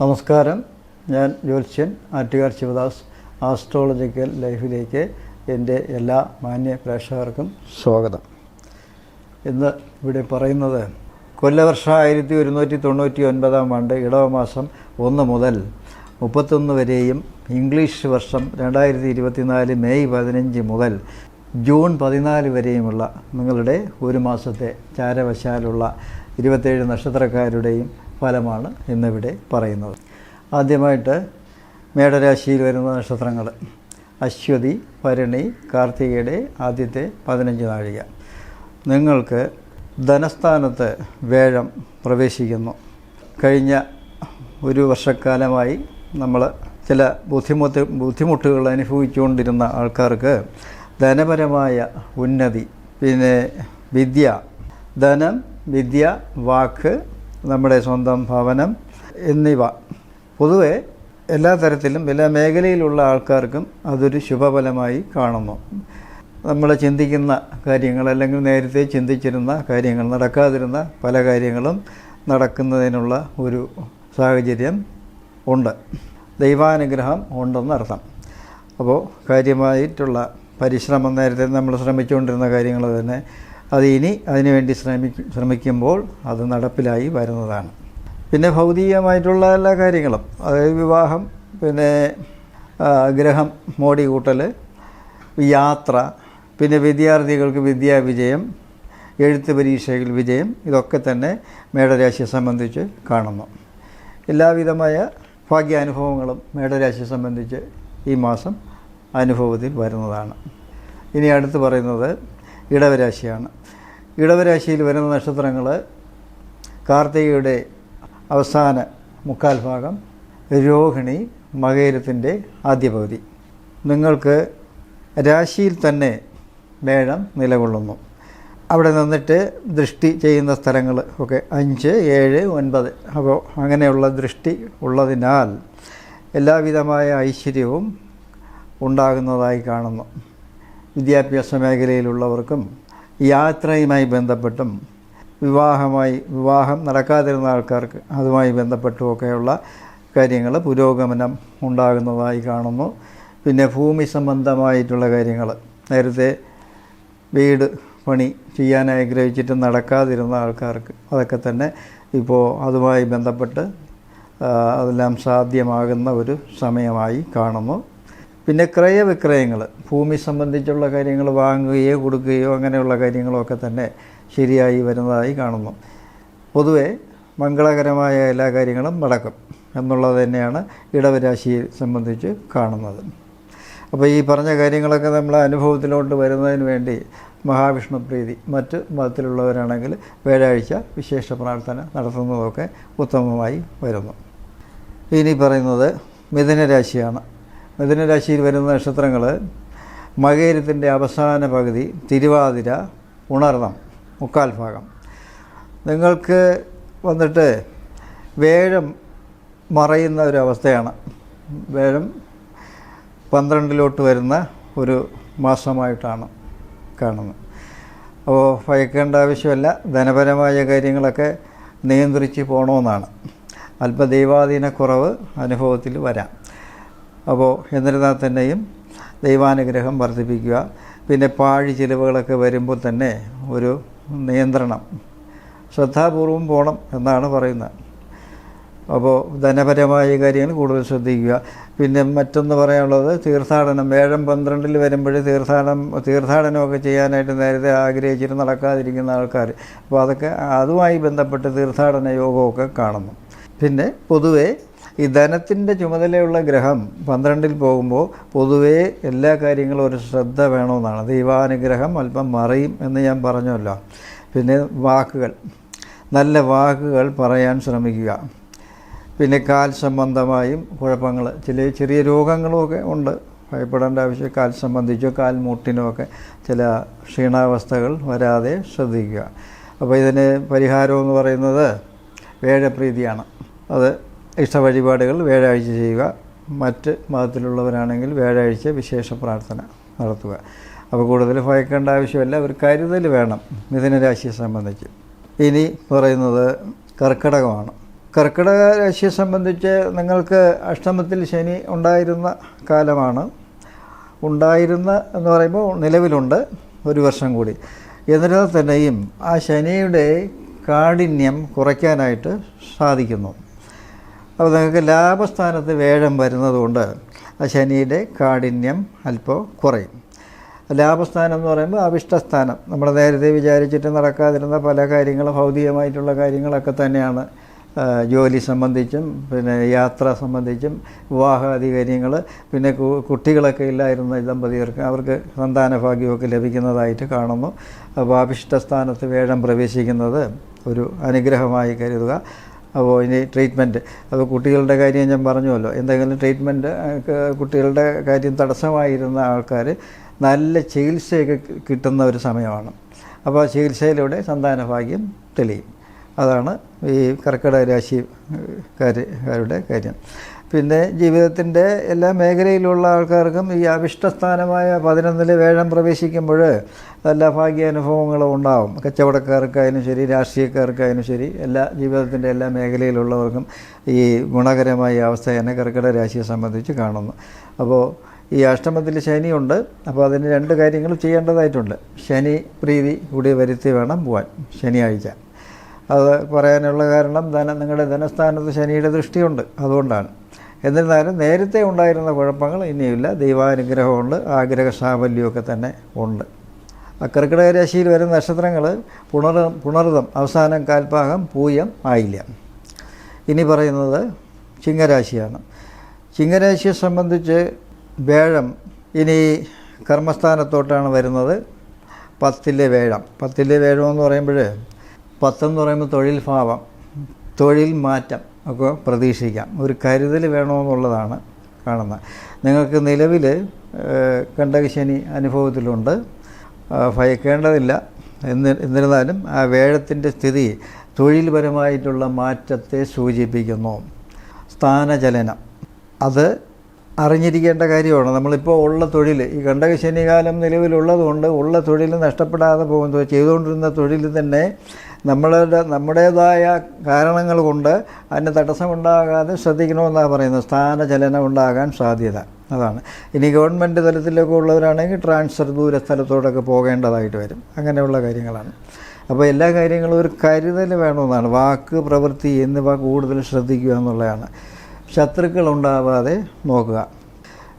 നമസ്കാരം. ഞാൻ ജ്യോത്സ്യൻ ആറ്റുകാർ ശിവദാസ് ആസ്ട്രോളജിക്കൽ ലൈഫിലേക്ക് എന്റെ എല്ലാ മാന്യ പ്രേക്ഷകർക്കും സ്വാഗതം. ഇന്ന് ഇവിടെ പറയുന്നത് കൊല്ലവർഷം ആയിരത്തി ഒരുന്നൂറ്റി തൊണ്ണൂറ്റി ഒൻപതാം ആണ്ട് ഇടവമാസം ഒന്ന് മുതൽ മുപ്പത്തൊന്ന് വരെയും ഇംഗ്ലീഷ് വർഷം രണ്ടായിരത്തി ഇരുപത്തിനാല് മെയ് പതിനഞ്ച് മുതൽ ജൂൺ പതിനാല് വരെയുമുള്ള നിങ്ങളുടെ ഒരു മാസത്തെ ചാരവശാലുള്ള ഇരുപത്തേഴ് നക്ഷത്രക്കാരുടെയും ഫലമാണ് ഇന്നിവിടെ പറയുന്നത്. ആദ്യമായിട്ട് മേടരാശിയിൽ വരുന്ന നക്ഷത്രങ്ങൾ. അശ്വതി ഭരണി കാർത്തികയുടെ ആദ്യത്തെ പതിനഞ്ച് നാഴിക. നിങ്ങൾക്ക് ധനസ്ഥാനത്ത് വേഴം പ്രവേശിക്കുന്നു. കഴിഞ്ഞ ഒരു വർഷക്കാലമായി നമ്മൾ ചില ബുദ്ധിമുട്ട് ബുദ്ധിമുട്ടുകൾ അനുഭവിച്ചുകൊണ്ടിരുന്ന ആൾക്കാർക്ക് ധനപരമായ ഉന്നതി പിന്നെ വിദ്യ ധനം വിദ്യ വാക്ക് നമ്മുടെ സ്വന്തം ഭവനം എന്നിവ. പൊതുവെ എല്ലാ തരത്തിലും എല്ലാ മേഖലയിലുള്ള ആൾക്കാർക്കും അതൊരു ശുഭഫലമായി കാണുന്നു. നമ്മൾ ചിന്തിക്കുന്ന കാര്യങ്ങൾ അല്ലെങ്കിൽ നേരത്തെ ചിന്തിച്ചിരുന്ന കാര്യങ്ങൾ നടക്കാതിരുന്ന പല കാര്യങ്ങളും നടക്കുന്നതിനുള്ള ഒരു സാഹചര്യം ഉണ്ട്. ദൈവാനുഗ്രഹം ഉണ്ടെന്നർത്ഥം അപ്പോൾ കാര്യമായിട്ടുള്ള പരിശ്രമം നേരത്തെ നമ്മൾ ശ്രമിച്ചുകൊണ്ടിരുന്ന കാര്യങ്ങൾ തന്നെ അത് ഇനി അതിനുവേണ്ടി ശ്രമി ശ്രമിക്കുമ്പോൾ അത് നടപ്പിലായി വരുന്നതാണ്. പിന്നെ ഭൗതികമായിട്ടുള്ള എല്ലാ കാര്യങ്ങളും അതായത് വിവാഹം പിന്നെ ഗ്രഹം മോടി കൂട്ടൽ യാത്ര പിന്നെ വിദ്യാർത്ഥികൾക്ക് വിദ്യാവിജയം എഴുത്ത് പരീക്ഷയിൽ വിജയം ഇതൊക്കെ തന്നെ മേടരാശിയെ സംബന്ധിച്ച് കാണുന്നു. എല്ലാവിധമായ ഭാഗ്യാനുഭവങ്ങളും മേടരാശിയെ സംബന്ധിച്ച് ഈ മാസം അനുഭവത്തിൽ വരുന്നതാണ്. ഇനി അടുത്ത് പറയുന്നത് ഇടവരാശിയാണ്. ഇടവരാശിയിൽ വരുന്ന നക്ഷത്രങ്ങൾ കാർത്തികയുടെ അവസാന മുക്കാൽ ഭാഗം രോഹിണി മകേരത്തിന്റെ ആദ്യ പകുതി. നിങ്ങൾക്ക് രാശിയിൽ തന്നെ മേഴം നിലകൊള്ളുന്നു. അവിടെ നിന്നിട്ട് ദൃഷ്ടി ചെയ്യുന്ന സ്ഥലങ്ങൾ ഒക്കെ അഞ്ച് ഏഴ് ഒൻപത്. അപ്പോൾ അങ്ങനെയുള്ള ദൃഷ്ടി ഉള്ളതിനാൽ എല്ലാവിധമായ ഐശ്വര്യവും ഉണ്ടാകുന്നതായി കാണുന്നു. വിദ്യാഭ്യാസ മേഖലയിലുള്ളവർക്കും യാത്രയുമായി ബന്ധപ്പെട്ടും വിവാഹമായി വിവാഹം നടക്കാതിരുന്ന ആൾക്കാർക്ക് അതുമായി ബന്ധപ്പെട്ടുമൊക്കെയുള്ള കാര്യങ്ങൾ പുരോഗമനം ഉണ്ടാകുന്നതായി കാണുന്നു. പിന്നെ ഭൂമി സംബന്ധമായിട്ടുള്ള കാര്യങ്ങൾ. നേരത്തെ വീട് പണി ചെയ്യാൻ ആഗ്രഹിച്ചിട്ട് നടക്കാതിരുന്ന ആൾക്കാർക്ക് അതൊക്കെ തന്നെ ഇപ്പോൾ അതുമായി ബന്ധപ്പെട്ട് അതെല്ലാം സാധ്യമാകുന്ന ഒരു സമയമായി കാണുന്നു. പിന്നെ ക്രയവിക്രയങ്ങൾ ഭൂമി സംബന്ധിച്ചുള്ള കാര്യങ്ങൾ വാങ്ങുകയോ കൊടുക്കുകയോ അങ്ങനെയുള്ള കാര്യങ്ങളൊക്കെ തന്നെ ശരിയായി വരുന്നതായി കാണുന്നു. പൊതുവെ മംഗളകരമായ എല്ലാ കാര്യങ്ങളും നടക്കും എന്നുള്ളത് തന്നെയാണ് ഇടവരാശിയെ സംബന്ധിച്ച് കാണുന്നത്. അപ്പോൾ ഈ പറഞ്ഞ കാര്യങ്ങളൊക്കെ നമ്മൾ അനുഭവത്തിലോട്ട് വരുന്നതിന് വേണ്ടി മഹാവിഷ്ണു പ്രീതി മറ്റ് മതത്തിലുള്ളവരാണെങ്കിൽ വ്യാഴാഴ്ച വിശേഷ പ്രാർത്ഥന നടത്തുന്നതൊക്കെ ഉത്തമമായി വരുന്നു. ഇനി പറയുന്നത് മിഥുനരാശിയാണ്. മിഥുനരാശിയിൽ വരുന്ന നക്ഷത്രങ്ങൾ മകേരത്തിന്റെ അവസാന പകുതി തിരുവാതിര ഉണർന്നം മുക്കാൽ ഭാഗം. നിങ്ങൾക്ക് വന്നിട്ട് വേഴം മറയുന്ന ഒരു അവസ്ഥയാണ്. വേഴം പന്ത്രണ്ടിലോട്ട് വരുന്ന ഒരു മാസമായിട്ടാണ് കാണുന്നത്. അപ്പോൾ ഭയക്കേണ്ട ആവശ്യമില്ല. ധനപരമായ കാര്യങ്ങളൊക്കെ നിയന്ത്രിച്ച് പോകണമെന്നാണ് അല്പ ദൈവാധീനക്കുറവ് അനുഭവത്തിൽ വരാം. അപ്പോൾ എന്നിരുന്നാൽ തന്നെയും ദൈവാനുഗ്രഹം വർദ്ധിപ്പിക്കുക. പിന്നെ പാഴി ചിലവുകളൊക്കെ വരുമ്പോൾ തന്നെ ഒരു നിയന്ത്രണം. ശ്രദ്ധാപൂർവം പോകണം എന്നാണ് പറയുന്നത്. അപ്പോൾ ധനപരമായ കാര്യങ്ങൾ കൂടുതൽ ശ്രദ്ധിക്കുക. പിന്നെ മറ്റൊന്ന് പറയാനുള്ളത് തീർത്ഥാടനം. ഏഴം പന്ത്രണ്ടിൽ വരുമ്പോൾ തീർത്ഥാടനം തീർത്ഥാടനമൊക്കെ ചെയ്യാനായിട്ട് നേരത്തെ ആഗ്രഹിച്ചിട്ട് നടക്കാതിരിക്കുന്ന ആൾക്കാർ. അപ്പോൾ അതൊക്കെ അതുമായി ബന്ധപ്പെട്ട് തീർത്ഥാടന യോഗമൊക്കെ കാണുന്നു. പിന്നെ പൊതുവേ ഈ ധനത്തിന്റെ ചുമതലയുള്ള ഗ്രഹം പന്ത്രണ്ടിൽ പോകുമ്പോൾ പൊതുവേ എല്ലാ കാര്യങ്ങളും ഒരു ശ്രദ്ധ വേണമെന്നാണ്. ദൈവാനുഗ്രഹം അല്പം മറയും എന്ന് ഞാൻ പറഞ്ഞല്ലോ. പിന്നെ വാക്കുകൾ. നല്ല വാക്കുകൾ പറയാൻ ശ്രമിക്കുക. പിന്നെ കാൽ സംബന്ധമായും കുഴപ്പങ്ങൾ. ചില ചെറിയ രോഗങ്ങളുമൊക്കെ ഉണ്ട്. ഭയപ്പെടേണ്ട ആവശ്യം. കാൽ സംബന്ധിച്ചോ കാൽ മുട്ടിനോ ഒക്കെ ചില ക്ഷീണാവസ്ഥകൾ വരാതെ ശ്രദ്ധിക്കുക. അപ്പോൾ ഇതിന് പരിഹാരം എന്ന് പറയുന്നത് വേഴപ്രീതിയാണ്. അത് ഇഷ്ടവഴിപാടുകൾ വ്യാഴാഴ്ച ചെയ്യുക. മറ്റ് മതത്തിലുള്ളവരാണെങ്കിൽ വ്യാഴാഴ്ച വിശേഷ പ്രാർത്ഥന നടത്തുക. അപ്പോൾ കൂടുതൽ ഭയക്കേണ്ട ആവശ്യമില്ല. ഒരു കരുതൽ വേണം മിഥുനരാശിയെ സംബന്ധിച്ച്. ഇനി പറയുന്നത് കർക്കിടകമാണ്. കർക്കിടക രാശിയെ സംബന്ധിച്ച് നിങ്ങൾക്ക് അഷ്ടമത്തിൽ ശനി ഉണ്ടായിരുന്ന കാലമാണ്. ഉണ്ടായിരുന്ന എന്ന് പറയുമ്പോൾ നിലവിലുണ്ട് ഒരു വർഷം കൂടി. എന്നിരുന്നാൽ തന്നെയും ആ ശനിയുടെ കാഠിന്യം കുറയ്ക്കാനായിട്ട് സാധിക്കുന്നു. അപ്പോൾ നിങ്ങൾക്ക് ലാഭസ്ഥാനത്ത് വേഴം വരുന്നതുകൊണ്ട് ശനിയുടെ കാഠിന്യം അല്പം കുറയും. ലാഭസ്ഥാനം എന്ന് പറയുമ്പോൾ അവിഷ്ടസ്ഥാനം. നമ്മൾ നേരത്തെ വിചാരിച്ചിട്ട് നടക്കാതിരുന്ന പല കാര്യങ്ങളും ഭൗതികമായിട്ടുള്ള കാര്യങ്ങളൊക്കെ തന്നെയാണ് ജോലി സംബന്ധിച്ചും പിന്നെ യാത്ര സംബന്ധിച്ചും വിവാഹാദി കാര്യങ്ങൾ പിന്നെ കുട്ടികളൊക്കെ ഇല്ലായിരുന്ന ദമ്പതികർക്ക് അവർക്ക് സന്താന ഭാഗ്യമൊക്കെ ലഭിക്കുന്നതായിട്ട് കാണുന്നു. അപ്പോൾ അഭിഷ്ടസ്ഥാനത്ത് വേഴം പ്രവേശിക്കുന്നത് ഒരു അനുഗ്രഹമായി കരുതുക. അപ്പോൾ ഇനി ട്രീറ്റ്മെന്റ് അപ്പോൾ കുട്ടികളുടെ കാര്യം ഞാൻ പറഞ്ഞുവല്ലോ. എന്തെങ്കിലും ട്രീറ്റ്മെന്റ് കുട്ടികളുടെ കാര്യം തടസ്സമായിരുന്ന ആൾക്കാർ നല്ല ചികിത്സയൊക്കെ കിട്ടുന്ന ഒരു സമയമാണ്. അപ്പോൾ ആ ചികിത്സയിലൂടെ സന്താന ഭാഗ്യം തെളിയും. അതാണ് ഈ കർക്കിടക രാശിക്കാരുടെ കാര്യം. പിന്നെ ജീവിതത്തിന്റെ എല്ലാ മേഖലയിലുള്ള ആൾക്കാർക്കും ഈ അവിഷ്ടസ്ഥാനമായ പതിനൊന്നിൽ വേഴം പ്രവേശിക്കുമ്പോൾ എല്ലാ ഭാഗ്യാനുഭവങ്ങളും ഉണ്ടാവും. കച്ചവടക്കാർക്കായാലും ശരി രാഷ്ട്രീയക്കാർക്കായാലും ശരി എല്ലാ ജീവിതത്തിന്റെ എല്ലാ മേഖലയിലുള്ളവർക്കും ഈ ഗുണകരമായ അവസ്ഥ തന്നെ കർക്കിടക രാശിയെ സംബന്ധിച്ച് കാണുന്നു. അപ്പോൾ ഈ അഷ്ടമത്തിൽ ശനിയുണ്ട്. അപ്പോൾ അതിന് രണ്ട് കാര്യങ്ങൾ ചെയ്യേണ്ടതായിട്ടുണ്ട്. ശനി പ്രീതി കൂടി വരുത്തി വേണം പോവാൻ ശനിയാഴ്ച. അത് പറയാനുള്ള കാരണം ധന നിങ്ങളുടെ ധനസ്ഥാനത്ത് ശനിയുടെ ദൃഷ്ടിയുണ്ട് അതുകൊണ്ടാണ്. എന്നിരുന്നാലും നേരത്തെ ഉണ്ടായിരുന്ന കുഴപ്പങ്ങൾ ഇനിയില്ല ദൈവാനുഗ്രഹമുണ്ട് ആഗ്രഹ സാഫല്യമൊക്കെ തന്നെ ഉണ്ട്. ആ കർക്കിടക വരുന്ന നക്ഷത്രങ്ങൾ പുണർ പുണർതം അവസാനം കാൽപ്പാകം പൂയം ആയില്ല ഇനി പറയുന്നത് ചിങ്ങരാശിയാണ്. ചിങ്ങരാശിയെ സംബന്ധിച്ച് വേഴം ഇനി കർമ്മസ്ഥാനത്തോട്ടാണ് വരുന്നത് പത്തിലെ വേഴം. പത്തിലെ വേഴം എന്ന് പറയുമ്പോൾ പത്തെന്ന് പറയുമ്പോൾ തൊഴിൽ ഭാവം തൊഴിൽ മാറ്റം ഒക്കെ പ്രതീക്ഷിക്കാം. ഒരു കരുതൽ വേണമെന്നുള്ളതാണ് കാണുന്നത്. നിങ്ങൾക്ക് നിലവിൽ കണ്ടകശനി അനുഭവത്തിലുണ്ട്. ഭയക്കേണ്ടതില്ല. എന്ന് എന്നിരുന്നാലും ആ വേഴത്തിന്റെ സ്ഥിതി തൊഴിൽപരമായിട്ടുള്ള മാറ്റത്തെ സൂചിപ്പിക്കുന്നു. സ്ഥാനചലനം. അത് അറിഞ്ഞിരിക്കേണ്ട കാര്യമാണ്. നമ്മളിപ്പോൾ ഉള്ള തൊഴിൽ ഈ കണ്ടക ശനികാലം നിലവിലുള്ളതുകൊണ്ട് ഉള്ള തൊഴിൽ നഷ്ടപ്പെടാതെ പോകുന്നത് ചെയ്തുകൊണ്ടിരുന്ന തൊഴിൽ തന്നെ നമ്മളുടെ നമ്മുടേതായ കാരണങ്ങൾ കൊണ്ട് അതിന് തടസ്സമുണ്ടാകാതെ ശ്രദ്ധിക്കണമെന്നാണ് പറയുന്നത്. സ്ഥാനചലനം ഉണ്ടാകാൻ സാധ്യത. അതാണ്. ഇനി ഗവൺമെന്റ് തലത്തിലൊക്കെ ഉള്ളവരാണെങ്കിൽ ട്രാൻസ്ഫർ ദൂര സ്ഥലത്തോടൊക്കെ പോകേണ്ടതായിട്ട് വരും. അങ്ങനെയുള്ള കാര്യങ്ങളാണ്. അപ്പോൾ എല്ലാ കാര്യങ്ങളും ഒരു കരുതൽ വേണമെന്നാണ്. വാക്ക് പ്രവൃത്തി എന്നിവ കൂടുതൽ ശ്രദ്ധിക്കുക എന്നുള്ളതാണ്. ശത്രുക്കൾ ഉണ്ടാവാതെ നോക്കുക.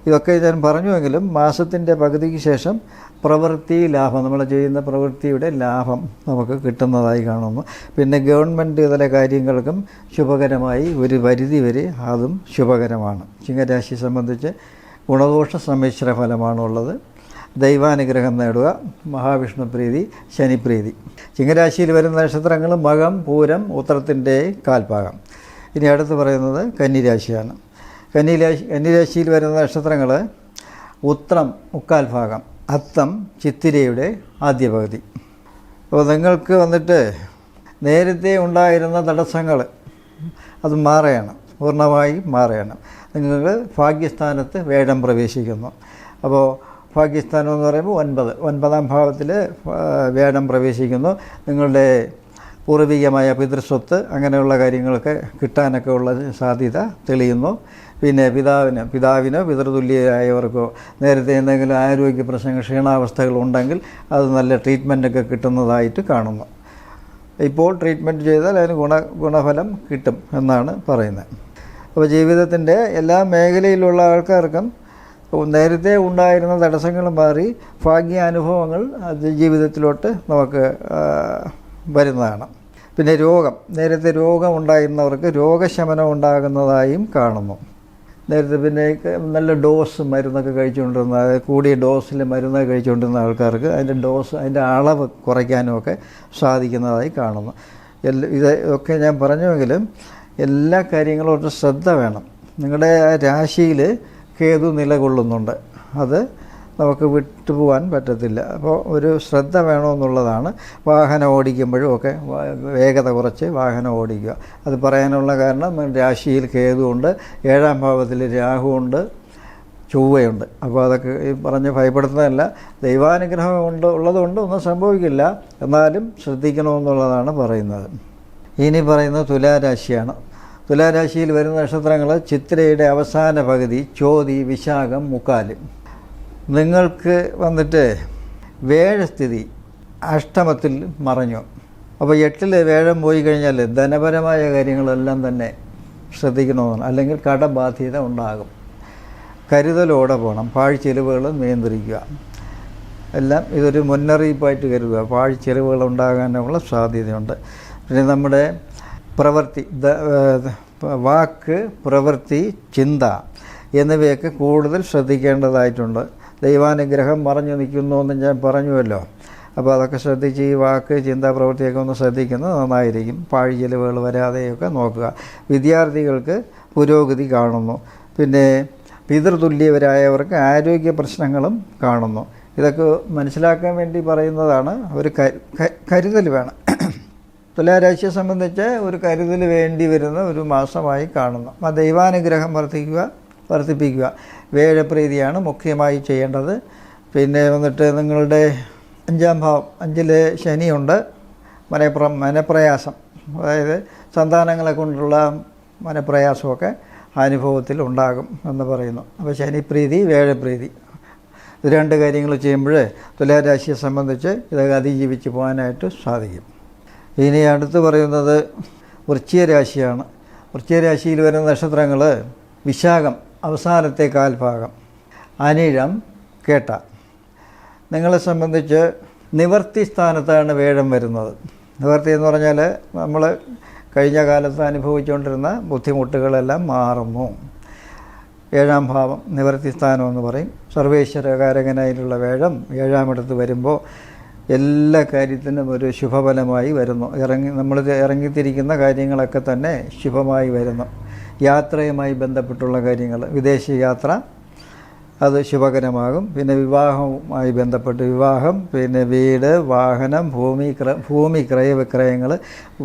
ഇതൊക്കെ ഞാൻ പറഞ്ഞുവെങ്കിലും മാസത്തിന്റെ പകുതിക്ക് ശേഷം പ്രവൃത്തി ലാഭം നമ്മൾ ചെയ്യുന്ന പ്രവൃത്തിയുടെ ലാഭം നമുക്ക് കിട്ടുന്നതായി കാണുന്നു. പിന്നെ ഗവൺമെന്റ് ഇതര കാര്യങ്ങൾക്കും ശുഭകരമായി ഒരു പരിധി വരെ അതും ശുഭകരമാണ്. ചിങ്ങരാശി സംബന്ധിച്ച് ഗുണദോഷ സമ്മിശ്ര ഫലമാണുള്ളത്. ദൈവാനുഗ്രഹം നേടുക മഹാവിഷ്ണു പ്രീതി ശനിപ്രീതി ചിങ്ങരാശിയിൽ വരുന്ന നക്ഷത്രങ്ങൾ മകം പൂരം ഉത്തരത്തിന്റെ കാൽഭാഗം. ഇനി അടുത്ത് പറയുന്നത് കന്നിരാശിയാണ്. കന്നിരാശി കന്നിരാശിയിൽ വരുന്ന നക്ഷത്രങ്ങൾ ഉത്രം മുക്കാൽ ഭാഗം അത്തം ചിത്തിരയുടെ ആദ്യ പകുതി. അപ്പോൾ നിങ്ങൾക്ക് വന്നിട്ട് നേരത്തെ ഉണ്ടായിരുന്ന തടസ്സങ്ങൾ അത് മാറുകയാണ് പൂർണമായി മാറുകയാണ് നിങ്ങൾക്ക് ഭാഗ്യസ്ഥാനത്ത് വേഴം പ്രവേശിക്കുന്നു. അപ്പോൾ ഭാഗ്യസ്ഥാനം എന്ന് പറയുമ്പോൾ ഒൻപത്. ഒൻപതാം ഭാവത്തിൽ വേടം പ്രവേശിക്കുന്നു. നിങ്ങളുടെ പൂർവികമായ പിതൃസ്വത്ത് അങ്ങനെയുള്ള കാര്യങ്ങളൊക്കെ കിട്ടാനൊക്കെ ഉള്ള സാധ്യത തെളിയുന്നു. പിന്നെ പിതാവിന് പിതാവിനോ പിതൃതുല്യരായവർക്കോ നേരത്തെ എന്തെങ്കിലും ആരോഗ്യ പ്രശ്നങ്ങൾ ക്ഷീണാവസ്ഥകൾ ഉണ്ടെങ്കിൽ അത് നല്ല ട്രീറ്റ്മെന്റൊക്കെ കിട്ടുന്നതായിട്ട് കാണുന്നു. ഇപ്പോൾ ട്രീറ്റ്മെന്റ് ചെയ്താൽ അതിന് ഗുണ ഗുണഫലം കിട്ടും എന്നാണ് പറയുന്നത്. അപ്പോൾ ജീവിതത്തിന്റെ എല്ലാ മേഖലയിലുള്ള ആൾക്കാർക്കും നേരത്തെ ഉണ്ടായിരുന്ന തടസ്സങ്ങൾ മാറി ഭാഗ്യാനുഭവങ്ങൾ ജീവിതത്തിലോട്ട് നമുക്ക് വരുന്നതാണ്. പിന്നെ രോഗം. നേരത്തെ രോഗം ഉണ്ടായിരുന്നവർക്ക് രോഗശമനം ഉണ്ടാകുന്നതായും കാണുന്നു. നേരത്തെ പിന്നെ നല്ല ഡോസ് മരുന്നൊക്കെ കഴിച്ചുകൊണ്ടിരുന്ന കൂടിയ ഡോസിൽ മരുന്ന് കഴിച്ചുകൊണ്ടിരുന്ന ആൾക്കാർക്ക് അതിന്റെ ഡോസ് അതിന്റെ അളവ് കുറയ്ക്കാനുമൊക്കെ സാധിക്കുന്നതായി കാണുന്നു. എല്ലാ ഇത് ഒക്കെ ഞാൻ പറഞ്ഞുവെങ്കിലും എല്ലാ കാര്യങ്ങളും ഒരു ശ്രദ്ധ വേണം. നിങ്ങളുടെ രാശിയിൽ കേതു നിലകൊള്ളുന്നുണ്ട്. അത് നമുക്ക് വിട്ടുപോകാൻ പറ്റത്തില്ല. അപ്പോൾ ഒരു ശ്രദ്ധ വേണമെന്നുള്ളതാണ്. വാഹനം ഓടിക്കുമ്പോഴും ഒക്കെ വേഗത കുറച്ച് വാഹനം ഓടിക്കുക. അത് പറയാനുള്ള കാരണം രാശിയിൽ കേതുണ്ട് ഏഴാം ഭാവത്തിൽ രാഹുണ്ട് ചൊവ്വയുണ്ട്. അപ്പോൾ അതൊക്കെ ഈ പറഞ്ഞ് ഭയപ്പെടുത്തുന്നതല്ല. ദൈവാനുഗ്രഹം ഉണ്ട് ഉള്ളതുകൊണ്ട് ഒന്നും സംഭവിക്കില്ല. എന്നാലും ശ്രദ്ധിക്കണമെന്നുള്ളതാണ് പറയുന്നത്. ഇനി പറയുന്നത് തുലാരാശിയാണ്. തുലാരാശിയിൽ വരുന്ന നക്ഷത്രങ്ങൾ ചിത്രയുടെ അവസാന പകുതി ചോതി വിശാഖം മുക്കാൽ. നിങ്ങൾക്ക് വന്നിട്ട് വേഴസ്ഥിതി അഷ്ടമത്തിൽ മറഞ്ഞു. അപ്പോൾ എട്ടിൽ വേഴം പോയി കഴിഞ്ഞാൽ ധനപരമായ കാര്യങ്ങളെല്ലാം തന്നെ ശ്രദ്ധിക്കണമെന്നാണ് അല്ലെങ്കിൽ കടബാധ്യത ഉണ്ടാകും. കരുതലോടെ പോകണം പാഴ്ചെലവുകൾ നിയന്ത്രിക്കുക. എല്ലാം ഇതൊരു മുന്നറിയിപ്പായിട്ട് കരുതുക. പാഴ് പാഴ്ചെലവുകൾ ഉണ്ടാകാനുള്ള സാധ്യതയുണ്ട്. പിന്നെ നമ്മുടെ പ്രവൃത്തി വാക്ക് പ്രവൃത്തി ചിന്ത എന്നിവയൊക്കെ കൂടുതൽ ശ്രദ്ധിക്കേണ്ടതായിട്ടുണ്ട്. ദൈവാനുഗ്രഹം മറഞ്ഞു നിൽക്കുന്നു എന്ന് ഞാൻ പറഞ്ഞുവല്ലോ. അപ്പോൾ അതൊക്കെ ശ്രദ്ധിച്ച് ഈ വാക്ക് ചിന്താ പ്രവൃത്തിയൊക്കെ ഒന്ന് ശ്രദ്ധിക്കുന്നത് നന്നായിരിക്കും. പാഴി ചെലവുകൾ വരാതെയൊക്കെ നോക്കുക. വിദ്യാർത്ഥികൾക്ക് പുരോഗതി കാണുന്നു. പിന്നെ പിതൃതുല്യവരായവർക്ക് ആരോഗ്യ പ്രശ്നങ്ങളും കാണുന്നു. ഇതൊക്കെ മനസ്സിലാക്കാൻ വേണ്ടി പറയുന്നതാണ്. ഒരു കരു- കരുതൽ വേണം. തുലാരാശിയെ സംബന്ധിച്ച് ഒരു കരുതൽ വേണ്ടി വരുന്ന ഒരു മാസമായി കാണുന്നു. ആ ദൈവാനുഗ്രഹം വർദ്ധിക്കുക വർദ്ധിപ്പിക്കുക. വേഴപ്രീതിയാണ് മുഖ്യമായി ചെയ്യേണ്ടത്. പിന്നെ വന്നിട്ട് നിങ്ങളുടെ അഞ്ചാം ഭാവം അഞ്ചിലെ ശനിയുണ്ട്. മനപ്ര മനപ്രയാസം. അതായത് സന്താനങ്ങളെ കൊണ്ടുള്ള മനപ്രയാസമൊക്കെ അനുഭവത്തിൽ ഉണ്ടാകും എന്ന് പറയുന്നു. അപ്പോൾ ശനിപ്രീതി വേഴപ്രീതി. ഇത് രണ്ട് കാര്യങ്ങൾ ചെയ്യുമ്പോൾ തുലാരാശിയെ സംബന്ധിച്ച് ഇതൊക്കെ അതിജീവിച്ച് പോകാനായിട്ട് സാധിക്കും. ഇനി അടുത്ത് പറയുന്നത് വൃശ്ചിക രാശിയാണ് വൃശ്ചിക രാശിയിൽ വരുന്ന നക്ഷത്രങ്ങൾ വിശാഖം അവസാനത്തെ കാൽഭാഗം അനിഴം കേട്ട. നിങ്ങളെ സംബന്ധിച്ച് നിവർത്തി സ്ഥാനത്താണ് വേഴം വരുന്നത്. നിവർത്തി എന്ന് പറഞ്ഞാൽ നമ്മൾ കഴിഞ്ഞ കാലത്ത് അനുഭവിച്ചുകൊണ്ടിരുന്ന ബുദ്ധിമുട്ടുകളെല്ലാം മാറുന്നു. ഏഴാം ഭാവം നിവർത്തി സ്ഥാനം എന്ന് പറയും. സർവേശ്വരകാരകനായിട്ടുള്ള വേഴം ഏഴാമിടത്ത് വരുമ്പോൾ എല്ലാ കാര്യത്തിനും ഒരു ശുഭഫലമായി വരുന്നു. ഇറങ്ങി നമ്മൾ ഇറങ്ങിത്തിരിക്കുന്ന കാര്യങ്ങളൊക്കെ തന്നെ ശുഭമായി വരുന്നു. യാത്രയുമായി ബന്ധപ്പെട്ടുള്ള കാര്യങ്ങൾ. വിദേശ യാത്ര അത് ശുഭകരമാകും. പിന്നെ വിവാഹവുമായി ബന്ധപ്പെട്ട് വിവാഹം പിന്നെ വീട് വാഹനം ഭൂമി ഭൂമി ക്രയവിക്രയങ്ങൾ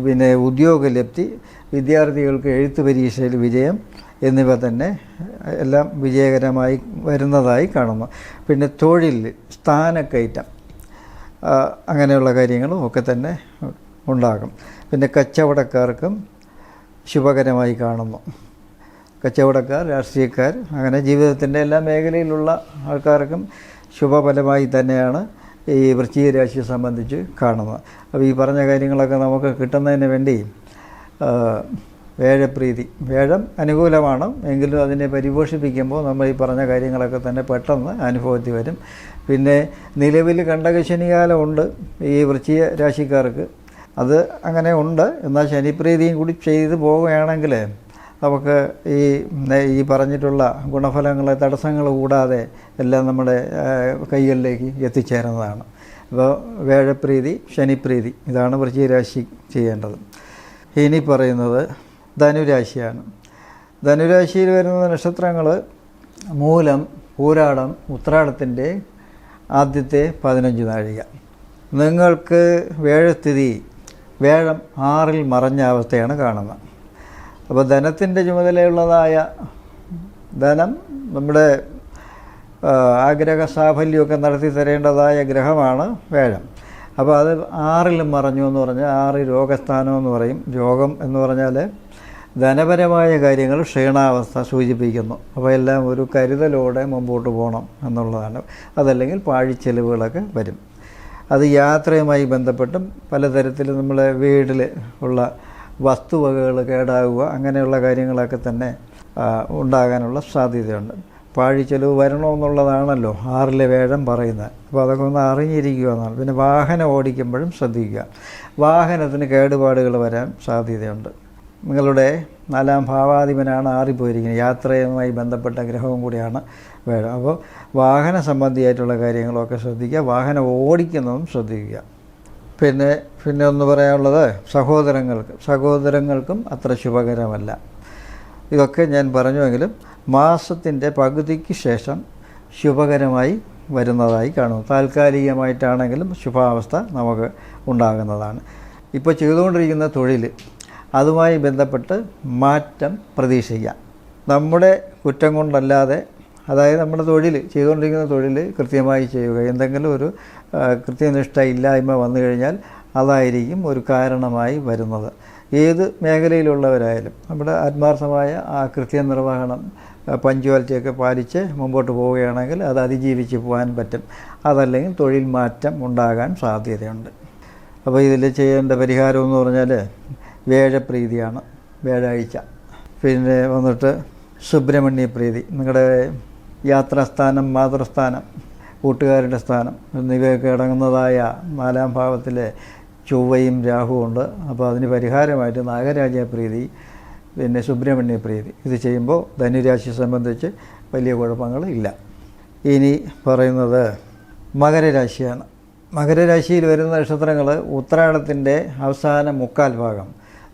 പിന്നെ ഉദ്യോഗലബ്ധി വിദ്യാർത്ഥികൾക്ക് എഴുത്ത് പരീക്ഷയിൽ വിജയം എന്നിവ തന്നെ എല്ലാം വിജയകരമായി വരുന്നതായി കാണുന്നു. പിന്നെ തൊഴിൽ സ്ഥാനക്കയറ്റം. അങ്ങനെയുള്ള കാര്യങ്ങളും ഒക്കെ തന്നെ ഉണ്ടാകും. പിന്നെ കച്ചവടക്കാർക്കും ശുഭകരമായി കാണുന്നു. കച്ചവടക്കാർ രാഷ്ട്രീയക്കാർ അങ്ങനെ ജീവിതത്തിന്റെ എല്ലാ മേഖലയിലുള്ള ആൾക്കാർക്കും ശുഭഫലമായി തന്നെയാണ് ഈ വൃശ്ചിക രാശിയെ സംബന്ധിച്ച് കാണുന്നത്. അപ്പോൾ ഈ പറഞ്ഞ കാര്യങ്ങളൊക്കെ നമുക്ക് കിട്ടുന്നതിന് വേണ്ടി വേഴപ്രീതി. വേഴം അനുകൂലമാണ്. എങ്കിലും അതിനെ പരിപോഷിപ്പിക്കുമ്പോൾ നമ്മൾ ഈ പറഞ്ഞ കാര്യങ്ങളൊക്കെ തന്നെ പെട്ടെന്ന് അനുഭവത്തിൽ വരും. പിന്നെ നിലവിൽ കണ്ടകശനികാലമുണ്ട് ഈ വൃശ്ചിക രാശിക്കാർക്ക്. അത് അങ്ങനെ ഉണ്ട്. എന്നാൽ ശനിപ്രീതിയും കൂടി ചെയ്ത് പോവുകയാണെങ്കിൽ നമുക്ക് ഈ ഈ പറഞ്ഞിട്ടുള്ള ഗുണഫലങ്ങളെ തടസ്സങ്ങൾ കൂടാതെ എല്ലാം നമ്മുടെ കൈകളിലേക്ക് എത്തിച്ചേരുന്നതാണ്. അപ്പോൾ വേഴപ്രീതി ശനിപ്രീതി ഇതാണ് വൃശ്ചിക രാശി ചെയ്യേണ്ടത്. ഇനി പറയുന്നത് ധനുരാശിയാണ്. ധനുരാശിയിൽ വരുന്ന നക്ഷത്രങ്ങൾ മൂലം പൂരാടം ഉത്രാടത്തിന്റെ ആദ്യത്തെ പതിനഞ്ച് നാഴിക. നിങ്ങൾക്ക് വേഴസ്ഥിതി വേഴം ആറിൽ മറഞ്ഞ അവസ്ഥയാണ് കാണുന്നത്. അപ്പോൾ ധനത്തിന്റെ ചുമതലയുള്ളതായ ധനം നമ്മുടെ ആഗ്രഹ സാഫല്യമൊക്കെ നടത്തി തരേണ്ടതായ ഗ്രഹമാണ് വേഴം. അപ്പോൾ അത് ആറിൽ മറഞ്ഞു എന്ന് പറഞ്ഞാൽ ആറ് രോഗസ്ഥാനം എന്ന് പറയും. രോഗം എന്ന് പറഞ്ഞാൽ ധനപരമായ കാര്യങ്ങൾ ക്ഷീണാവസ്ഥ സൂചിപ്പിക്കുന്നു. അപ്പോൾ എല്ലാം ഒരു കരുതലോടെ മുമ്പോട്ട് പോകണം എന്നുള്ളതാണ്. അതല്ലെങ്കിൽ പാഴിച്ചെലവുകളൊക്കെ വരും. അത് യാത്രയുമായി ബന്ധപ്പെട്ടും പലതരത്തിൽ നമ്മളെ വീട്ടിൽ ഉള്ള വസ്തുവകകൾ കേടാവുക അങ്ങനെയുള്ള കാര്യങ്ങളൊക്കെ തന്നെ ഉണ്ടാകാനുള്ള സാധ്യതയുണ്ട്. പാഴിച്ചെലവ് വരണമെന്നുള്ളതാണല്ലോ ആറിലെ വേഴം പറയുന്നത്. അപ്പോൾ അതൊക്കെ ഒന്ന് അറിഞ്ഞിരിക്കുക എന്നാണ്. പിന്നെ വാഹനം ഓടിക്കുമ്പോഴും ശ്രദ്ധിക്കുക. വാഹനത്തിന് കേടുപാടുകൾ വരാൻ സാധ്യതയുണ്ട്. നിങ്ങളുടെ നാലാം ഭാവാധിപനാണ് ആറിപ്പോയിരിക്കുന്നത്. യാത്രയുമായി ബന്ധപ്പെട്ട ഗ്രഹവും കൂടിയാണ് വേണം. അപ്പോൾ വാഹന സംബന്ധിയായിട്ടുള്ള കാര്യങ്ങളൊക്കെ ശ്രദ്ധിക്കുക. വാഹനം ഓടിക്കുന്നതും ശ്രദ്ധിക്കുക. പിന്നെ പിന്നെ ഒന്ന് പറയാനുള്ളത് സഹോദരങ്ങൾക്ക് സഹോദരങ്ങൾക്കും അത്ര ശുഭകരമല്ല. ഇതൊക്കെ ഞാൻ പറഞ്ഞുവെങ്കിലും മാസത്തിന്റെ പകുതിക്ക് ശേഷം ശുഭകരമായി വരുന്നതായി കാണുന്നു. താൽക്കാലികമായിട്ടാണെങ്കിലും ശുഭാവസ്ഥ നമുക്ക് ഉണ്ടാകുന്നതാണ്. ഇപ്പോൾ ചെയ്തുകൊണ്ടിരിക്കുന്ന തൊഴിൽ അതുമായി ബന്ധപ്പെട്ട് മാറ്റം പ്രതീക്ഷിക്കാം നമ്മുടെ കുറ്റം കൊണ്ടല്ലാതെ അതായത് നമ്മുടെ തൊഴിൽ ചെയ്തുകൊണ്ടിരിക്കുന്ന തൊഴിൽ കൃത്യമായി ചെയ്യുക. എന്തെങ്കിലും ഒരു കൃത്യനിഷ്ഠ ഇല്ലായ്മ വന്നു കഴിഞ്ഞാൽ അതായിരിക്കും ഒരു കാരണമായി വരുന്നത്. ഏത് മേഖലയിലുള്ളവരായാലും നമ്മുടെ ആത്മാർത്ഥമായ ആ കൃത്യനിർവഹണം പഞ്ച്വാലിറ്റിയൊക്കെ പാലിച്ച് മുമ്പോട്ട് പോവുകയാണെങ്കിൽ അത് അതിജീവിച്ച് പോകാൻ പറ്റും. അതല്ലെങ്കിൽ തൊഴിൽ മാറ്റം ഉണ്ടാകാൻ സാധ്യതയുണ്ട്. അപ്പോൾ ഇതിൽ ചെയ്യേണ്ട പരിഹാരം എന്ന് പറഞ്ഞാൽ വേഴപ്രീതിയാണ് വ്യാഴാഴ്ച പിന്നെ വന്നിട്ട് സുബ്രഹ്മണ്യ പ്രീതി നിങ്ങളുടെ യാത്രാസ്ഥാനം മാതൃസ്ഥാനം കൂട്ടുകാരുടെ സ്ഥാനം എന്നിവയൊക്കെ അടങ്ങുന്നതായ നാലാം ഭാവത്തിലെ ചൊവ്വയും രാഹുവും ഉണ്ട്. അപ്പോൾ അതിന് പരിഹാരമായിട്ട് നാഗരാജ പ്രീതി പിന്നെ സുബ്രഹ്മണ്യ പ്രീതി ഇത് ചെയ്യുമ്പോൾ ധനുരാശി സംബന്ധിച്ച് വലിയ കുഴപ്പങ്ങൾ ഇല്ല ഇനി പറയുന്നത് മകരരാശിയാണ്. മകരരാശിയിൽ വരുന്ന നക്ഷത്രങ്ങൾ ഉത്രാടത്തിന്റെ അവസാന മുക്കാൽ ഭാഗം.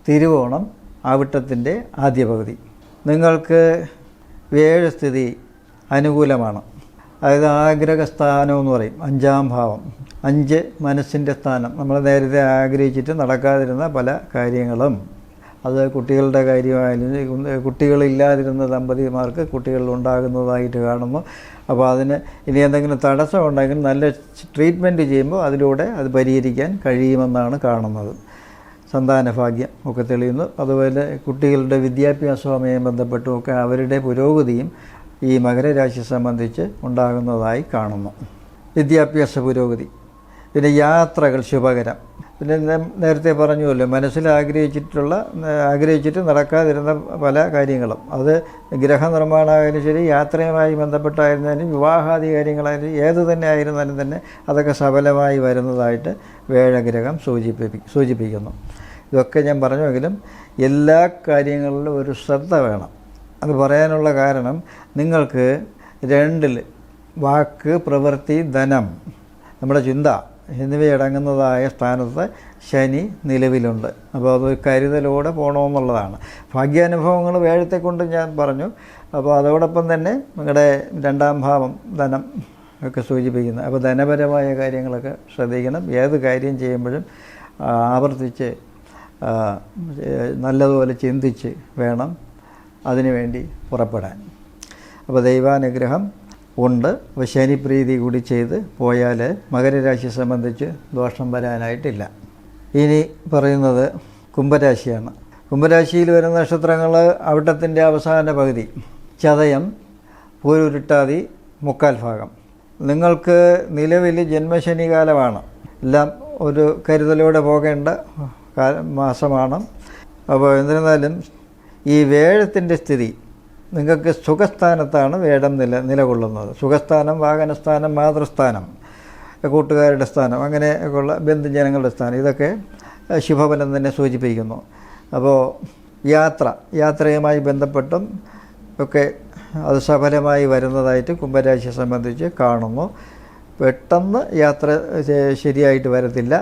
തിരുവോണം ആവിട്ടത്തിന്റെ ആദ്യ പകുതി. നിങ്ങൾക്ക് വേഴ് സ്ഥിതി അനുകൂലമാണ്. അതായത് ആഗ്രഹസ്ഥാനം എന്ന് പറയും. അഞ്ചാം ഭാവം. അഞ്ച് മനസ്സിന്റെ സ്ഥാനം. നമ്മൾ നേരത്തെ ആഗ്രഹിച്ചിട്ട് നടക്കാതിരുന്ന പല കാര്യങ്ങളും. അത് കുട്ടികളുടെ കാര്യമായാലും കുട്ടികളില്ലാതിരുന്ന ദമ്പതിമാർക്ക് കുട്ടികൾ ഉണ്ടാകുന്നതായിട്ട് കാണുന്നു. അപ്പോൾ അതിന് ഇനി എന്തെങ്കിലും തടസ്സമുണ്ടെങ്കിൽ നല്ല ട്രീറ്റ്മെന്റ് ചെയ്യുമ്പോൾ അതിലൂടെ അത് പരിഹരിക്കാൻ കഴിയുമെന്നാണ് കാണുന്നത്. സന്താന ഭാഗ്യം ഒക്കെ തെളിയുന്നു. അതുപോലെ കുട്ടികളുടെ വിദ്യാഭ്യാസവുമായി ബന്ധപ്പെട്ടുമൊക്കെ അവരുടെ പുരോഗതിയും ഈ മകരരാശി സംബന്ധിച്ച് ഉണ്ടാകുന്നതായി കാണുന്നു. വിദ്യാഭ്യാസ പുരോഗതി. പിന്നെ യാത്രകൾ ശുഭകരം. പിന്നെ നേരത്തെ പറഞ്ഞുവല്ലോ മനസ്സിൽ ആഗ്രഹിച്ചിട്ടുള്ള ആഗ്രഹിച്ചിട്ട് നടക്കാതിരുന്ന പല കാര്യങ്ങളും. അത് ഗ്രഹനിർമ്മാണമായാലും ശരി യാത്രയുമായി ബന്ധപ്പെട്ടായിരുന്നാലും വിവാഹാദി കാര്യങ്ങളായാലും ഏത് തന്നെ ആയിരുന്നാലും തന്നെ അതൊക്കെ സഫലമായി വരുന്നതായിട്ട് വേഴഗ്രഹം സൂചിപ്പി സൂചിപ്പിക്കുന്നു. ഇതൊക്കെ ഞാൻ പറഞ്ഞുവെങ്കിലും എല്ലാ കാര്യങ്ങളിലും ഒരു ശ്രദ്ധ വേണം. അത് പറയാനുള്ള കാരണം നിങ്ങൾക്ക് രണ്ടിൽ വാക്ക് പ്രവൃത്തി ധനം നമ്മുടെ ചിന്ത എന്നിവയടങ്ങുന്നതായ സ്ഥാനത്ത് ശനി നിലവിലുണ്ട്. അപ്പോൾ അത് കരുതലോടെ പോകണമെന്നുള്ളതാണ്. ഭാഗ്യാനുഭവങ്ങൾ വേഴത്തെ കൊണ്ട് ഞാൻ പറഞ്ഞു. അപ്പോൾ അതോടൊപ്പം തന്നെ നിങ്ങളുടെ രണ്ടാം ഭാവം ധനം ഒക്കെ സൂചിപ്പിക്കുന്നത് അപ്പോൾ ധനപരമായ കാര്യങ്ങളൊക്കെ ശ്രദ്ധിക്കണം. ഏത് കാര്യം ചെയ്യുമ്പോഴും ആവർത്തിച്ച് നല്ലതുപോലെ ചിന്തിച്ച് വേണം അതിനുവേണ്ടി പുറപ്പെടാൻ. അപ്പോൾ ദൈവാനുഗ്രഹം ഉണ്ട്. അപ്പോൾ ശനിപ്രീതി കൂടി ചെയ്ത് പോയാൽ മകരരാശി സംബന്ധിച്ച് ദോഷം വരാനായിട്ടില്ല. ഇനി പറയുന്നത് കുംഭരാശിയാണ്. കുംഭരാശിയിൽ വരുന്ന നക്ഷത്രങ്ങൾ അവിട്ടത്തിന്റെ അവസാന പകുതി ചതയം പൂരുരുട്ടാതി മുക്കാൽ ഭാഗം. നിങ്ങൾക്ക് നിലവിൽ ജന്മശനി കാലമാണ്. എല്ലാം ഒരു കരുതലോടെ പോകേണ്ട മാസമാണ്. അപ്പോൾ എന്നിരുന്നാലും ഈ വേഴത്തിന്റെ സ്ഥിതി നിങ്ങൾക്ക് സുഖസ്ഥാനത്താണ് വേടം നില നിലകൊള്ളുന്നത്. സുഖസ്ഥാനം വാഹനസ്ഥാനം മാതൃസ്ഥാനം കൂട്ടുകാരുടെ സ്ഥാനം അങ്ങനെയൊക്കെയുള്ള ബന്ധുജനങ്ങളുടെ സ്ഥാനം. ഇതൊക്കെ ശുഭഫലം തന്നെ സൂചിപ്പിക്കുന്നു. അപ്പോൾ യാത്ര യാത്രയുമായി ബന്ധപ്പെട്ടും ഒക്കെ അത് സഫലമായി വരുന്നതായിട്ട് കുംഭരാശിയെ സംബന്ധിച്ച് കാണുന്നു. പെട്ടെന്ന് യാത്ര ശരിയായിട്ട് വരത്തില്ല.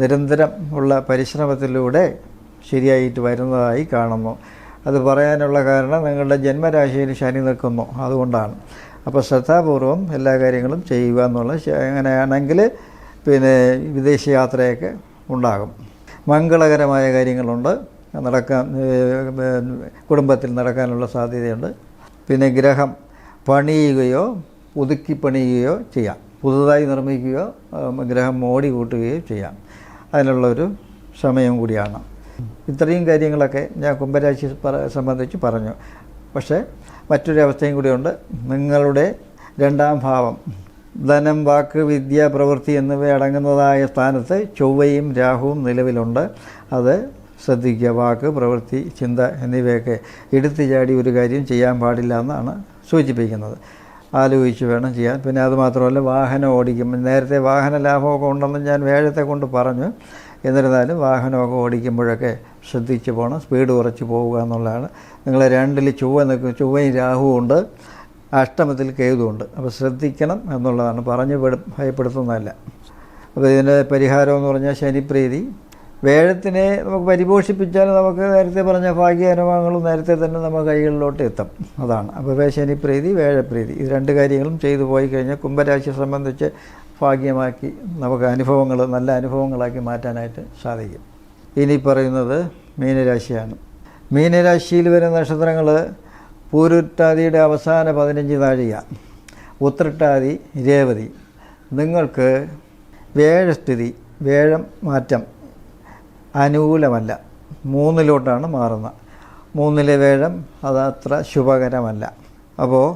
നിരന്തരം ഉള്ള പരിശ്രമത്തിലൂടെ ശരിയായിട്ട് വരുന്നതായി കാണുന്നു. അത് പറയാനുള്ള കാരണം നിങ്ങളുടെ ജന്മരാശിയിൽ ശനി നിൽക്കുന്നു. അതുകൊണ്ടാണ്. അപ്പോൾ ശ്രദ്ധാപൂർവം എല്ലാ കാര്യങ്ങളും ചെയ്യുക എന്നുള്ള അങ്ങനെയാണെങ്കിൽ പിന്നെ വിദേശ യാത്രയൊക്കെ ഉണ്ടാകും. മംഗളകരമായ കാര്യങ്ങളുണ്ട്. നടക്കാൻ കുടുംബത്തിൽ നടക്കാനുള്ള സാധ്യതയുണ്ട്. പിന്നെ ഗ്രഹം പണിയുകയോ പുതുക്കി പണിയുകയോ ചെയ്യാം. പുതുതായി നിർമ്മിക്കുകയോ ഗ്രഹം മോടി കൂട്ടുകയോ ചെയ്യാം. അതിനുള്ളൊരു സമയം കൂടിയാണ്. ഇത്രയും കാര്യങ്ങളൊക്കെ ഞാൻ കുംഭരാശി സംബന്ധിച്ച് പറഞ്ഞു. പക്ഷേ മറ്റൊരു അവസ്ഥയും കൂടിയുണ്ട്. നിങ്ങളുടെ രണ്ടാം ഭാവം ധനം വാക്ക് വിദ്യ പ്രവൃത്തി എന്നിവ അടങ്ങുന്നതായ സ്ഥാനത്ത് ചൊവ്വയും രാഹുവും നിലവിലുണ്ട്. അത് ശ്രദ്ധിക്കുക. വാക്ക് പ്രവൃത്തി ചിന്ത എന്നിവയൊക്കെ എടുത്തു ചാടി ഒരു കാര്യം ചെയ്യാൻ പാടില്ല എന്നാണ് സൂചിപ്പിക്കുന്നത്. ആലോചിച്ച് വേണം ചെയ്യാൻ. പിന്നെ അതുമാത്രമല്ല വാഹനം ഓടിക്കും. നേരത്തെ വാഹന ലാഭമൊക്കെ ഉണ്ടെന്ന് ഞാൻ വേഴത്തെ കൊണ്ട് പറഞ്ഞു. എന്നിരുന്നാലും വാഹനമൊക്കെ ഓടിക്കുമ്പോഴൊക്കെ ശ്രദ്ധിച്ച് പോകണം സ്പീഡ് കുറച്ച് പോവുക എന്നുള്ളതാണ്. നിങ്ങൾ രണ്ടിൽ ചൊവ്വ നിൽക്കും ചൊവ്വയും രാഹുവും ഉണ്ട് അഷ്ടമത്തിൽ കേതുണ്ട് അപ്പോൾ ശ്രദ്ധിക്കണം എന്നുള്ളതാണ്. പറഞ്ഞ് ഭയപ്പെടുത്തുന്നതല്ല. അപ്പോൾ ഇതിന്റെ പരിഹാരം എന്ന് പറഞ്ഞാൽ ശനിപ്രീതി. വേഴത്തിനെ നമുക്ക് പരിപോഷിപ്പിച്ചാൽ നമുക്ക് നേരത്തെ പറഞ്ഞ ഭാഗ്യാനുഭവങ്ങളും നേരത്തെ തന്നെ നമ്മുടെ കൈകളിലോട്ട് എത്തും. അതാണ്. അപ്പോൾ ശനിപ്രീതി വേഴപ്രീതി. ഇത് രണ്ട് കാര്യങ്ങളും ചെയ്തു പോയി കഴിഞ്ഞാൽ കുംഭരാശി സംബന്ധിച്ച് ഭാഗ്യമാക്കി നമുക്ക് അനുഭവങ്ങൾ നല്ല അനുഭവങ്ങളാക്കി മാറ്റാനായിട്ട് സാധിക്കും. ഇനി പറയുന്നത് മീനരാശിയാണ്. മീനരാശിയിൽ വരുന്ന നക്ഷത്രങ്ങൾ പൂരുട്ടാതിയുടെ അവസാന പതിനഞ്ച് താഴിക ഉത്രട്ടാതി രേവതി. നിങ്ങൾക്ക് വേഴസ്ഥിതി വേഴം മാറ്റം അനുകൂലമല്ല. മൂന്നിലോട്ടാണ് മാറുന്നത്. മൂന്നിലെ വേഴം അതത്ര ശുഭകരമല്ല. അപ്പോൾ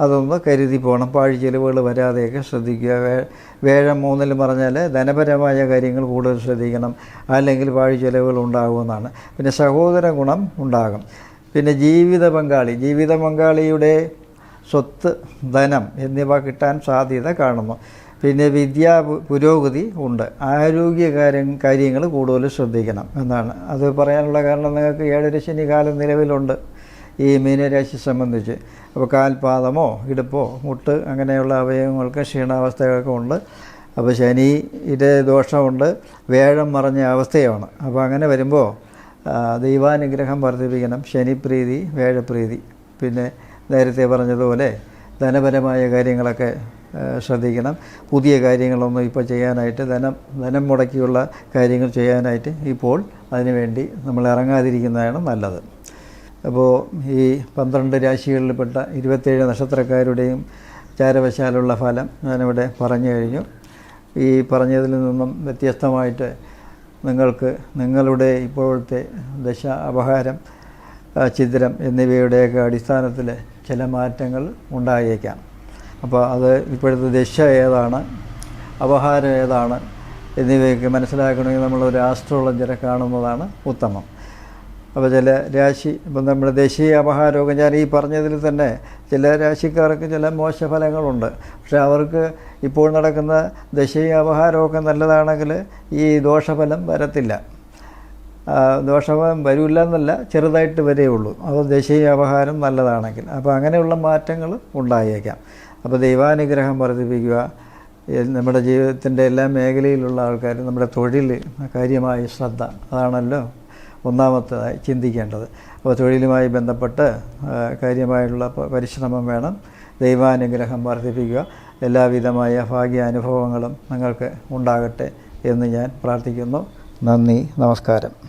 അതൊന്ന് കരുതി പോകണം പാഴ് ചെലവുകൾ വരാതെയൊക്കെ ശ്രദ്ധിക്കുക. വേ വേഴം മൂന്നിൽ പറഞ്ഞാൽ ധനപരമായ കാര്യങ്ങൾ കൂടുതൽ ശ്രദ്ധിക്കണം. അല്ലെങ്കിൽ പാഴ് ചെലവുകൾ ഉണ്ടാകുമെന്നാണ്. പിന്നെ സഹോദര ഗുണം ഉണ്ടാകും. പിന്നെ ജീവിത പങ്കാളി. ജീവിത പങ്കാളിയുടെ സ്വത്ത് ധനം എന്നിവ കിട്ടാൻ സാധ്യത കാണുന്നു. പിന്നെ വിദ്യാ പുരോഗതി ഉണ്ട്. ആരോഗ്യ കാര്യം കാര്യങ്ങൾ കൂടുതൽ ശ്രദ്ധിക്കണം എന്നാണ്. അത് പറയാനുള്ള കാരണം നിങ്ങൾക്ക് ഏഴര ശനി കാലം നിലവിലുണ്ട്. ഈ മീനരാശി സംബന്ധിച്ച്. അപ്പോൾ കാൽപാദമോ ഇടുപ്പോ മുട്ട് അങ്ങനെയുള്ള അവയവങ്ങൾക്ക് ക്ഷീണാവസ്ഥയൊക്കെ ഉണ്ട്. അപ്പോൾ ശനി ശനിയുടെ ദോഷമുണ്ട്. വേഴം മറഞ്ഞ അവസ്ഥയാണ്. അപ്പോൾ അങ്ങനെ വരുമ്പോൾ ദൈവാനുഗ്രഹം വർദ്ധിപ്പിക്കണം. ശനിപ്രീതി വേഴപ്രീതി പിന്നെ നേരത്തെ പറഞ്ഞതുപോലെ ധനപരമായ കാര്യങ്ങളൊക്കെ ശ്രദ്ധിക്കണം. പുതിയ കാര്യങ്ങളൊന്നും ഇപ്പോൾ ചെയ്യാനായിട്ട് ധനം ധനം മുടക്കിയുള്ള കാര്യങ്ങൾ ചെയ്യാനായിട്ട് ഇപ്പോൾ അതിനുവേണ്ടി നമ്മൾ ഇറങ്ങാതിരിക്കുന്നതാണ് നല്ലത്. അപ്പോൾ ഈ പന്ത്രണ്ട് രാശികളിൽപ്പെട്ട ഇരുപത്തേഴ് നക്ഷത്രക്കാരുടെയും ചാരവശാലുള്ള ഫലം ഞാനിവിടെ പറഞ്ഞു കഴിഞ്ഞു. ഈ പറഞ്ഞതിൽ നിന്നും വ്യത്യസ്തമായിട്ട് നിങ്ങൾക്ക് നിങ്ങളുടെ ഇപ്പോഴത്തെ ദശ അപഹാരം ചിത്രം എന്നിവയുടെയൊക്കെ അടിസ്ഥാനത്തിൽ ചില മാറ്റങ്ങൾ ഉണ്ടായേക്കാം. അപ്പോൾ അത് ഇപ്പോഴത്തെ ദശ ഏതാണ് അപഹാരം ഏതാണ് എന്നിവയൊക്കെ മനസ്സിലാക്കണമെങ്കിൽ നമ്മളൊരു ആസ്ട്രോളജറെ കാണുന്നതാണ് ഉത്തമം. അപ്പോൾ ചില രാശി ഇപ്പം നമ്മുടെ ദേശീയ അപഹാരമൊക്കെ ഞാൻ ഈ പറഞ്ഞതിൽ തന്നെ ചില രാശിക്കാർക്ക് ചില മോശഫലങ്ങളുണ്ട്. പക്ഷെ അവർക്ക് ഇപ്പോൾ നടക്കുന്ന ദശീയ അപഹാരമൊക്കെ നല്ലതാണെങ്കിൽ ഈ ദോഷഫലം വരത്തില്ല. ദോഷഫലം വരില്ല എന്നല്ല ചെറുതായിട്ട് വരേയുള്ളൂ അപ്പോൾ ദേശീയ അപഹാരം നല്ലതാണെങ്കിൽ. അപ്പോൾ അങ്ങനെയുള്ള മാറ്റങ്ങൾ ഉണ്ടായേക്കാം. അപ്പോൾ ദൈവാനുഗ്രഹം വർദ്ധിപ്പിക്കുക. നമ്മുടെ ജീവിതത്തിന്റെ എല്ലാ മേഖലയിലുള്ള ആൾക്കാർ നമ്മുടെ തൊഴിൽ കാര്യമായ ശ്രദ്ധ അതാണല്ലോ. ഒന്നാമത്തേതായി ചിന്തിക്കേണ്ടത്. അപ്പോൾ തൊഴിലുമായി ബന്ധപ്പെട്ട് കാര്യമായുള്ള പരിശ്രമം വേണം. ദൈവാനുഗ്രഹം വർദ്ധിപ്പിക്കുക. എല്ലാവിധമായ ഭാഗ്യാനുഭവങ്ങളും നിങ്ങൾക്ക് ഉണ്ടാകട്ടെ എന്ന് ഞാൻ പ്രാർത്ഥിക്കുന്നു. നന്ദി നമസ്കാരം.